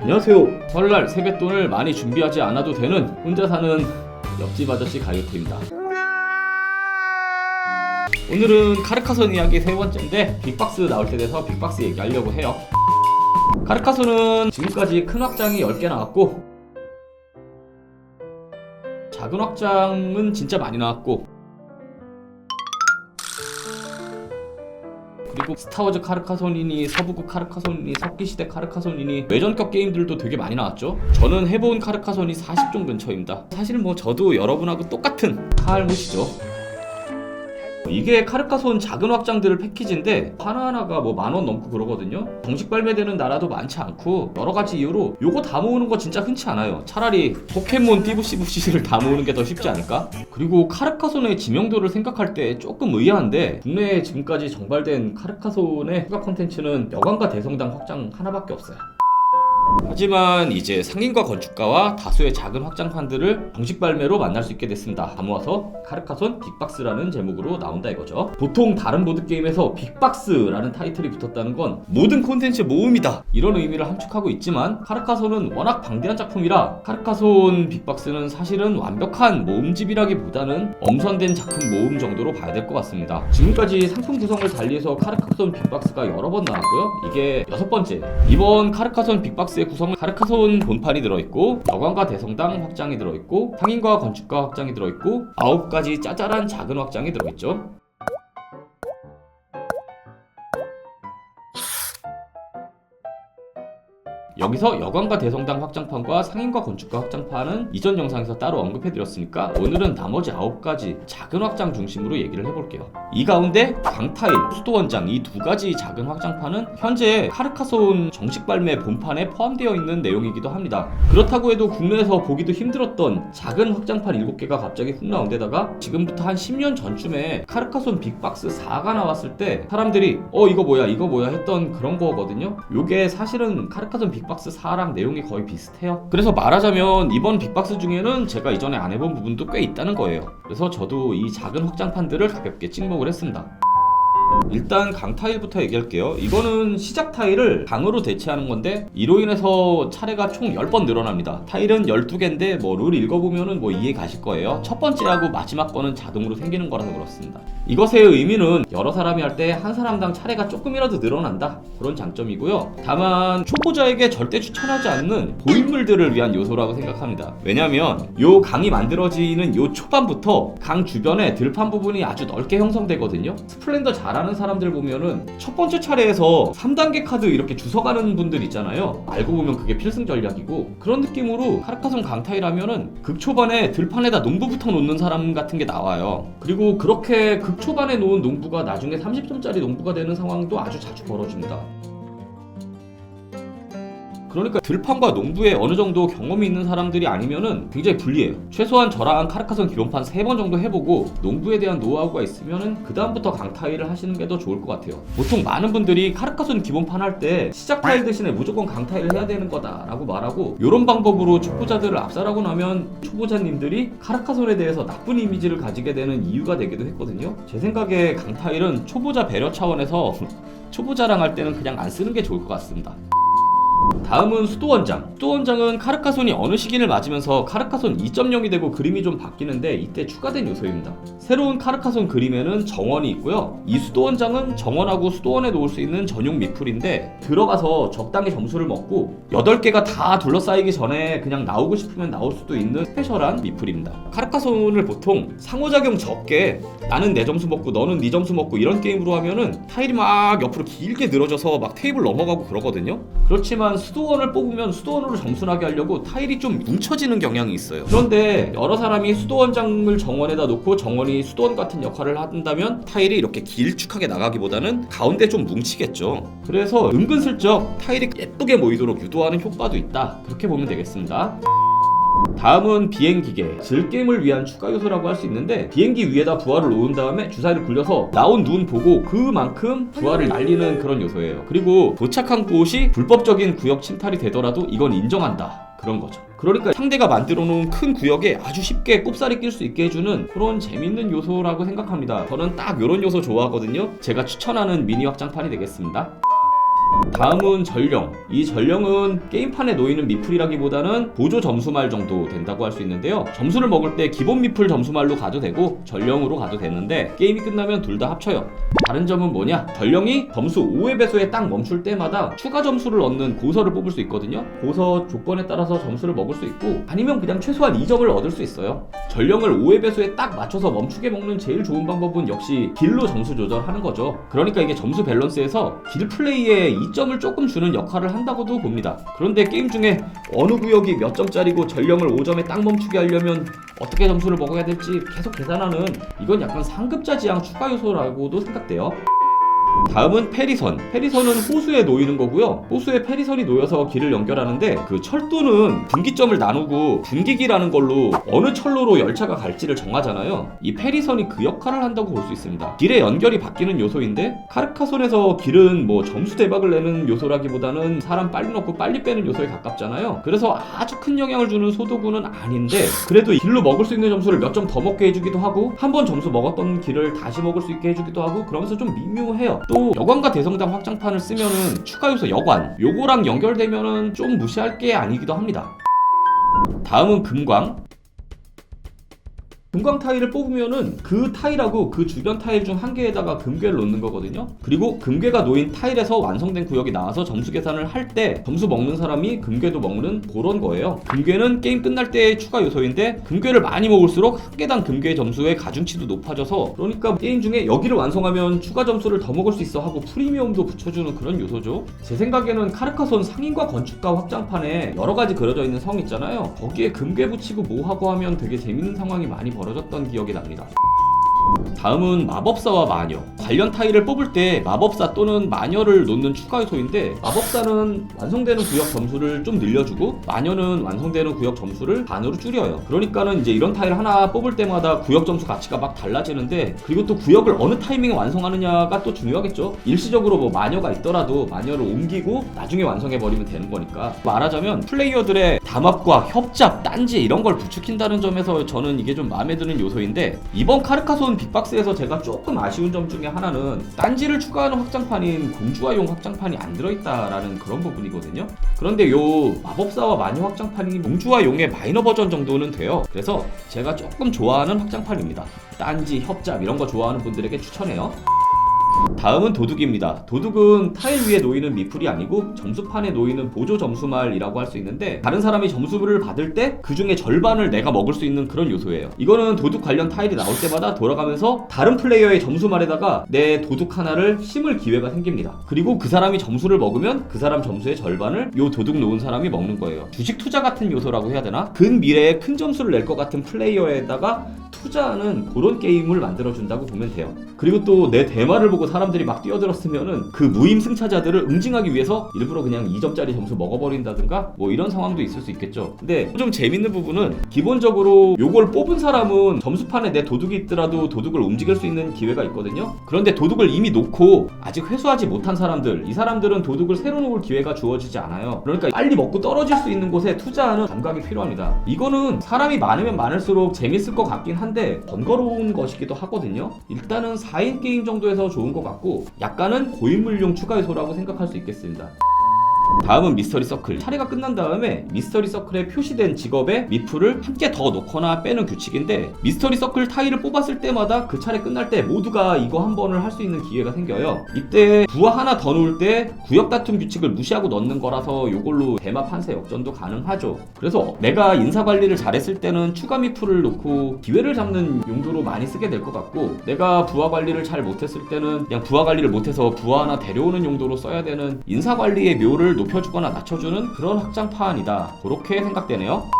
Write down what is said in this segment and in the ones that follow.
안녕하세요. 설날 세뱃돈을 많이 준비하지 않아도 되는 혼자 사는 옆집 아저씨 가요토입니다. 오늘은 카르카손 이야기 세 번째인데 빅박스 나올 때 돼서 빅박스 얘기하려고 해요. 카르카손은 지금까지 큰 확장이 10개 나왔고 작은 확장은 진짜 많이 나왔고 그리고 스타워즈 카르카손이니 서부국 카르카손이니 석기시대 카르카손이니 외전격 게임들도 되게 많이 나왔죠. 저는 해본 카르카손이 40종 근처입니다. 사실 뭐 저도 여러분하고 똑같은 카알못이죠 이게 카르카손 작은 확장들 패키지인데 하나하나가 뭐 만 원 넘고 그러거든요. 정식 발매되는 나라도 많지 않고 여러 가지 이유로 요거 다 모으는 거 진짜 흔치 않아요. 차라리 포켓몬 띠부씨부씨를 다 모으는 게 더 쉽지 않을까? 그리고 카르카손의 지명도를 생각할 때 조금 의아한데 국내에 지금까지 정발된 카르카손의 추가 콘텐츠는 여관과 대성당 확장 하나밖에 없어요 하지만 이제 상인과 건축가와 다수의 작은 확장판들을 정식 발매로 만날 수 있게 됐습니다. 다 모아서 카르카손 빅박스라는 제목으로 나온다 이거죠. 보통 다른 보드 게임에서 빅박스라는 타이틀이 붙었다는 건 모든 콘텐츠 모음이다 이런 의미를 함축하고 있지만 카르카손은 워낙 방대한 작품이라 카르카손 빅박스는 사실은 완벽한 모음집이라기보다는 엄선된 작품 모음 정도로 봐야 될 것 같습니다. 지금까지 상품 구성을 달리해서 카르카손 빅박스가 여러 번 나왔고요. 이게 여섯 번째. 이번 카르카손 빅박스 의 구성은 카르카손 본판이 들어있고 여관과 대성당 확장이 들어있고 상인과 건축가 확장이 들어있고 아홉 가지 짜잘한 작은 확장이 들어있죠. 여기서 여관과 대성당 확장판과 상인과 건축가 확장판은 이전 영상에서 따로 언급해드렸으니까 오늘은 나머지 9가지 작은 확장 중심으로 얘기를 해볼게요. 이 가운데 강타일, 수도원장 이 두 가지 작은 확장판은 현재 카르카손 정식 발매 본판에 포함되어 있는 내용이기도 합니다. 그렇다고 해도 국내에서 보기도 힘들었던 작은 확장판 7개가 갑자기 훅 나온 데다가 지금부터 한 10년 전쯤에 카르카손 빅박스 4가 나왔을 때 사람들이 어 이거 뭐야 이거 뭐야 했던 그런 거거든요. 요게 사실은 카르카손 빅 박스 4랑 내용이 거의 비슷해요. 그래서 말하자면 이번 빅박스 중에는 제가 이전에 안 해본 부분도 꽤 있다는 거예요. 그래서 저도 이 작은 확장판들을 가볍게 찍먹을 했습니다. 일단 강 타일부터 얘기할게요. 이거는 시작 타일을 강으로 대체하는 건데 이로 인해서 차례가 총 10번 늘어납니다. 타일은 12개인데 뭐 룰 읽어보면은 뭐 이해 가실 거예요. 첫 번째하고 마지막 거는 자동으로 생기는 거라서 그렇습니다. 이것의 의미는 여러 사람이 할 때 한 사람당 차례가 조금이라도 늘어난다 그런 장점이고요. 다만 초보자에게 절대 추천하지 않는 고인물들을 위한 요소라고 생각합니다. 왜냐면 요 강이 만들어지는 요 초반부터 강 주변에 들판 부분이 아주 넓게 형성되거든요. 스플렌더 잘 하는 사람들 보면은 첫 번째 차례에서 3단계 카드 이렇게 주워가는 분들 있잖아요. 알고 보면 그게 필승 전략이고 그런 느낌으로 카르카손 강타이라면은 극초반에 들판에다 농부부터 놓는 사람 같은 게 나와요. 그리고 그렇게 극초반에 놓은 농부가 나중에 30점짜리 농부가 되는 상황도 아주 자주 벌어집니다. 그러니까 들판과 농부에 어느 정도 경험이 있는 사람들이 아니면은 굉장히 불리해요. 최소한 저랑 카르카손 기본판 3번 정도 해보고 농부에 대한 노하우가 있으면은 그다음부터 강타일을 하시는 게 더 좋을 것 같아요. 보통 많은 분들이 카르카손 기본판 할 때 시작 타일 대신에 무조건 강타일을 해야 되는 거다라고 말하고 이런 방법으로 초보자들을 압살하고 나면 초보자님들이 카르카손에 대해서 나쁜 이미지를 가지게 되는 이유가 되기도 했거든요. 제 생각에 강타일은 초보자 배려 차원에서 초보자랑 할 때는 그냥 안 쓰는 게 좋을 것 같습니다. 다음은 수도원장. 수도원장은 카르카손이 어느 시기를 맞으면서 카르카손 2.0이 되고 그림이 좀 바뀌는데 이때 추가된 요소입니다. 새로운 카르카손 그림에는 정원이 있고요. 이 수도원장은 정원하고 수도원에 놓을 수 있는 전용 미풀인데 들어가서 적당히 점수를 먹고 8개가 다 둘러싸이기 전에 그냥 나오고 싶으면 나올 수도 있는 스페셜한 미풀입니다. 카르카손을 보통 상호작용 적게 나는 내 점수 먹고 너는 네 점수 먹고 이런 게임으로 하면은 타일이 막 옆으로 길게 늘어져서 막 테이블 넘어가고 그러거든요. 그렇지만 수도원을 뽑으면 수도원으로 점수 나게 하려고 타일이 좀 뭉쳐지는 경향이 있어요. 그런데 여러 사람이 수도원장을 정원에다 놓고 정원이 수도원 같은 역할을 한다면 타일이 이렇게 길쭉하게 나가기보다는 가운데 좀 뭉치겠죠. 그래서 은근슬쩍 타일이 예쁘게 모이도록 유도하는 효과도 있다. 그렇게 보면 되겠습니다. 다음은 비행기계 즐겜을 위한 추가 요소라고 할 수 있는데 비행기 위에다 부하를 놓은 다음에 주사위를 굴려서 나온 눈 보고 그만큼 부하를 날리는 그런 요소예요. 그리고 도착한 곳이 불법적인 구역 침탈이 되더라도 이건 인정한다. 그런 거죠. 그러니까 상대가 만들어 놓은 큰 구역에 아주 쉽게 꼽사리 낄수 있게 해주는 그런 재밌는 요소라고 생각합니다. 저는 딱 이런 요소 좋아하거든요. 제가 추천하는 미니 확장판이 되겠습니다 다음은 전령. 이 전령은 게임판에 놓이는 미풀이라기보다는 보조 점수말 정도 된다고 할 수 있는데요. 점수를 먹을 때 기본 미풀 점수말로 가도 되고 전령으로 가도 되는데 게임이 끝나면 둘 다 합쳐요. 다른 점은 뭐냐? 전령이 점수 5의 배수에 딱 멈출 때마다 추가 점수를 얻는 고서를 뽑을 수 있거든요. 고서 조건에 따라서 점수를 먹을 수 있고 아니면 그냥 최소한 2점을 얻을 수 있어요. 전령을 5의 배수에 딱 맞춰서 멈추게 먹는 제일 좋은 방법은 역시 길로 점수 조절하는 거죠. 그러니까 이게 점수 밸런스에서 길 플레이에 2점을 조금 주는 역할을 한다고도 봅니다. 그런데 게임 중에 어느 구역이 몇 점짜리고 전령을 5점에 딱 멈추게 하려면 어떻게 점수를 먹어야 될지 계속 계산하는 이건 약간 상급자 지향 추가 요소라고도 생각돼요. 다음은 페리선. 페리선은 호수에 놓이는 거고요. 호수에 페리선이 놓여서 길을 연결하는데 그 철도는 분기점을 나누고 분기기라는 걸로 어느 철로로 열차가 갈지를 정하잖아요. 이 페리선이 그 역할을 한다고 볼 수 있습니다. 길의 연결이 바뀌는 요소인데 카르카손에서 길은 뭐 점수 대박을 내는 요소라기보다는 사람 빨리 넣고 빨리 빼는 요소에 가깝잖아요. 그래서 아주 큰 영향을 주는 소도구는 아닌데 그래도 이 길로 먹을 수 있는 점수를 몇 점 더 먹게 해주기도 하고 한 번 점수 먹었던 길을 다시 먹을 수 있게 해주기도 하고 그러면서 좀 미묘해요. 또 여관과 대성당 확장판을 쓰면은 추가 요소 여관 요거랑 연결되면은 좀 무시할 게 아니기도 합니다. 다음은 금광. 금광 타일을 뽑으면은 그 타일하고 그 주변 타일 중 한 개에다가 금괴를 놓는 거거든요. 그리고 금괴가 놓인 타일에서 완성된 구역이 나와서 점수 계산을 할 때 점수 먹는 사람이 금괴도 먹는 그런 거예요. 금괴는 게임 끝날 때의 추가 요소인데 금괴를 많이 먹을수록 한 개당 금괴 점수의 가중치도 높아져서 그러니까 게임 중에 여기를 완성하면 추가 점수를 더 먹을 수 있어 하고 프리미엄도 붙여주는 그런 요소죠. 제 생각에는 카르카손 상인과 건축가 확장판에 여러 가지 그려져 있는 성 있잖아요. 거기에 금괴 붙이고 뭐 하고 하면 되게 재밌는 상황이 많이 벌어 졌던 기억이 납니다. 다음은 마법사와 마녀. 관련 타일을 뽑을 때 마법사 또는 마녀를 놓는 추가 요소인데 마법사는 완성되는 구역 점수를 좀 늘려주고 마녀는 완성되는 구역 점수를 반으로 줄여요. 그러니까는 이제 이런 타일 하나 뽑을 때마다 구역 점수 가치가 막 달라지는데 그리고 또 구역을 어느 타이밍에 완성하느냐가 또 중요하겠죠. 일시적으로 뭐 마녀가 있더라도 마녀를 옮기고 나중에 완성해 버리면 되는 거니까 말하자면 플레이어들의 담합과 협잡, 딴지 이런 걸 부추긴다는 점에서 저는 이게 좀 마음에 드는 요소인데 이번 카르카손 빅박스에서 제가 조금 아쉬운 점 중에 하나는 딴지를 추가하는 확장판인 공주화용 확장판이 안 들어있다라는 그런 부분이거든요. 그런데 요 마법사와 마녀 확장판이 공주화용의 마이너 버전 정도는 돼요. 그래서 제가 조금 좋아하는 확장판입니다. 딴지, 협잡 이런 거 좋아하는 분들에게 추천해요. 다음은 도둑입니다. 도둑은 타일 위에 놓이는 미풀이 아니고 점수판에 놓이는 보조 점수말이라고 할 수 있는데 다른 사람이 점수를 받을 때 그 중에 절반을 내가 먹을 수 있는 그런 요소예요. 이거는 도둑 관련 타일이 나올 때마다 돌아가면서 다른 플레이어의 점수말에다가 내 도둑 하나를 심을 기회가 생깁니다. 그리고 그 사람이 점수를 먹으면 그 사람 점수의 절반을 요 도둑 놓은 사람이 먹는 거예요. 주식 투자 같은 요소라고 해야 되나? 근 미래에 큰 점수를 낼 것 같은 플레이어에다가 투자하는 그런 게임을 만들어준다고 보면 돼요. 그리고 또 내 대마를 보고 사람들이 막 뛰어들었으면은 그 무임 승차자들을 응징하기 위해서 일부러 그냥 2점짜리 점수 먹어버린다든가 뭐 이런 상황도 있을 수 있겠죠. 근데 좀 재밌는 부분은 기본적으로 요걸 뽑은 사람은 점수판에 내 도둑이 있더라도 도둑을 움직일 수 있는 기회가 있거든요. 그런데 도둑을 이미 놓고 아직 회수하지 못한 사람들, 이 사람들은 도둑을 새로 놓을 기회가 주어지지 않아요. 그러니까 빨리 먹고 떨어질 수 있는 곳에 투자하는 감각이 필요합니다. 이거는 사람이 많으면 많을수록 재밌을 것 같긴 한데 번거로운 것이기도 하거든요. 일단은 4인 게임 정도에서 좋은 것 같고 약간은 고인물용 추가 요소라고 생각할 수 있겠습니다. 다음은 미스터리 서클. 차례가 끝난 다음에 미스터리 서클에 표시된 직업에 미풀을 함께 더 넣거나 빼는 규칙인데 미스터리 서클 타일을 뽑았을 때마다 그 차례 끝날 때 모두가 이거 한 번을 할 수 있는 기회가 생겨요. 이때 부하 하나 더 놓을 때 구역 다툼 규칙을 무시하고 넣는 거라서 이걸로 대마 판세 역전도 가능하죠. 그래서 내가 인사 관리를 잘했을 때는 추가 미풀을 놓고 기회를 잡는 용도로 많이 쓰게 될 것 같고 내가 부하 관리를 잘 못했을 때는 그냥 부하 관리를 못해서 부하 하나 데려오는 용도로 써야 되는 인사 관리의 묘를 높여주거나 낮춰주는 그런 확장판이다. 그렇게 생각되네요.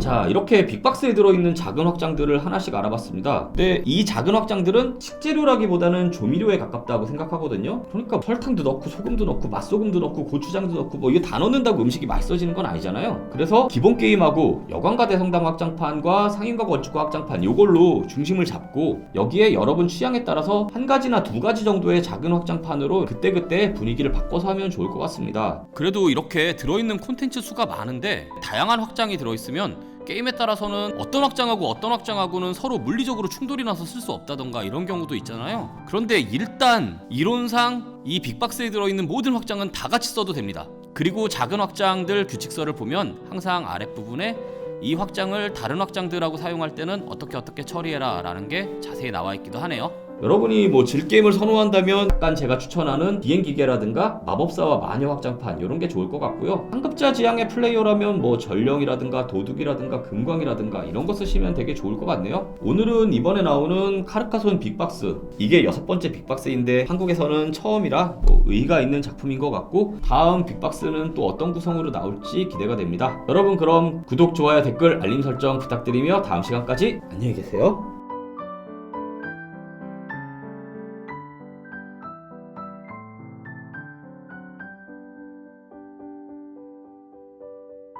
자 이렇게 빅박스에 들어있는 작은 확장들을 하나씩 알아봤습니다. 근데 이 작은 확장들은 식재료라기보다는 조미료에 가깝다고 생각하거든요. 그러니까 설탕도 넣고 소금도 넣고 맛소금도 넣고 고추장도 넣고 뭐 이거 다 넣는다고 음식이 맛있어지는 건 아니잖아요. 그래서 기본 게임하고 여관과 대성당 확장판과 상인과 건축가 확장판 요걸로 중심을 잡고 여기에 여러분 취향에 따라서 한 가지나 두 가지 정도의 작은 확장판으로 그때그때 분위기를 바꿔서 하면 좋을 것 같습니다. 그래도 이렇게 들어있는 콘텐츠 수가 많은데 다양한 확장이 들어있으면 보면 게임에 따라서는 어떤 확장하고 어떤 확장하고는 서로 물리적으로 충돌이 나서 쓸 수 없다던가 이런 경우도 있잖아요. 그런데 일단 이론상 이 빅박스에 들어있는 모든 확장은 다 같이 써도 됩니다. 그리고 작은 확장들 규칙서를 보면 항상 아랫부분에 이 확장을 다른 확장들하고 사용할 때는 어떻게 어떻게 처리해라 라는 게 자세히 나와 있기도 하네요. 여러분이 뭐 질게임을 선호한다면 약간 제가 추천하는 비행기계라든가 마법사와 마녀 확장판 이런 게 좋을 것 같고요. 상급자 지향의 플레이어라면 뭐 전령이라든가 도둑이라든가 금광이라든가 이런 거 쓰시면 되게 좋을 것 같네요. 오늘은 이번에 나오는 카르카손 빅박스 이게 여섯 번째 빅박스인데 한국에서는 처음이라 뭐 의의가 있는 작품인 것 같고 다음 빅박스는 또 어떤 구성으로 나올지 기대가 됩니다. 여러분 그럼 구독, 좋아요, 댓글, 알림 설정 부탁드리며 다음 시간까지 안녕히 계세요.